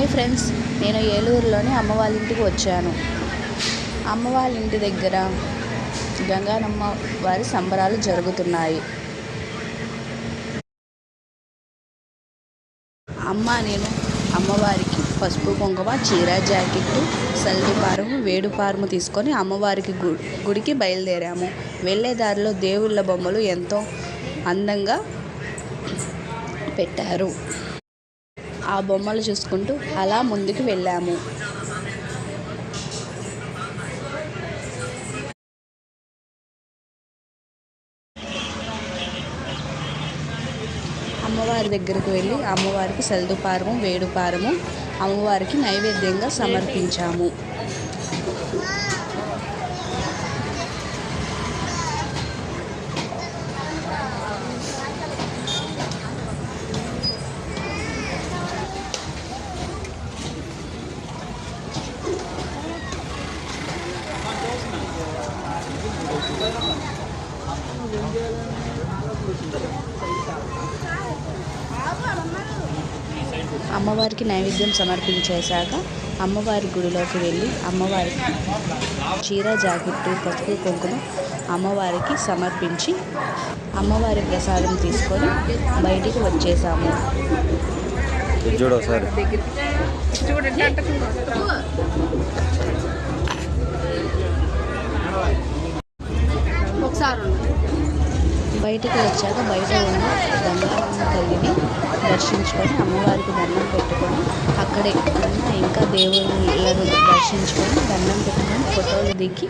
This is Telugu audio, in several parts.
హాయ్ ఫ్రెండ్స్ నేను ఏలూరులోని అమ్మ వాళ్ళ ఇంటికి వచ్చాను. అమ్మ వాళ్ళ ఇంటి దగ్గర గంగానమ్మ వారి సంబరాలు జరుగుతున్నాయి. అమ్మ నేను అమ్మవారికి పసుపు కుంకుమ చీర జాకెట్ వేడు వేడుపారము తీసుకొని అమ్మవారికి గుడికి బయలుదేరాము. వెళ్ళే దారిలో దేవుళ్ళ బొమ్మలు ఎంతో అందంగా పెట్టారు. ఆ బొమ్మలు చూసుకుంటూ అలా ముందుకు వెళ్ళాము. అమ్మవారి దగ్గరకు వెళ్ళి అమ్మవారికి సల్దుపారము వేడుపారము అమ్మవారికి నైవేద్యంగా సమర్పించాము. అమ్మవారికి నైవేద్యం సమర్పించేశాక అమ్మవారి గుడిలోకి వెళ్ళి అమ్మవారికి చీర జాకెట్టు పసుపు కుంకుమ అమ్మవారికి సమర్పించి అమ్మవారి ప్రసాదం తీసుకొని బయటికి వచ్చేసాము. ఇది చూడు బయటకు వచ్చాక బయట ఉన్న గంగారమ్మ తల్లిని దర్శించుకొని అమ్మవారికి దండం పెట్టుకొని అక్కడే ఉన్న ఇంకా దేవుళ్ళను దర్శించుకొని దండం పెట్టుకొని ఫోటోలు దిగి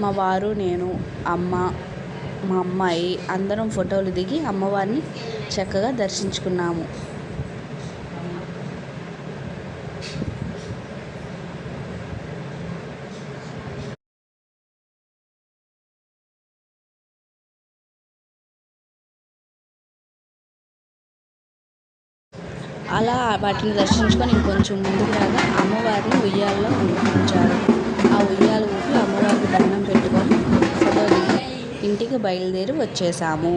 మా వారు నేను అమ్మ మా అమ్మాయి అందరం ఫోటోలు దిగి అమ్మవారిని చక్కగా దర్శించుకున్నాము. అలా వాటిని దర్శించుకొని ఇంకొంచెం ముందుకు రాగా అమ్మవారిని ఉయ్యాలలో ఉంచారు. ఆ ఉయ్యాల ఊపి అమ్మవారికి దండం పెట్టుకొని ఫోటో దిగి ఇంటికి బయలుదేరి వచ్చేసాము.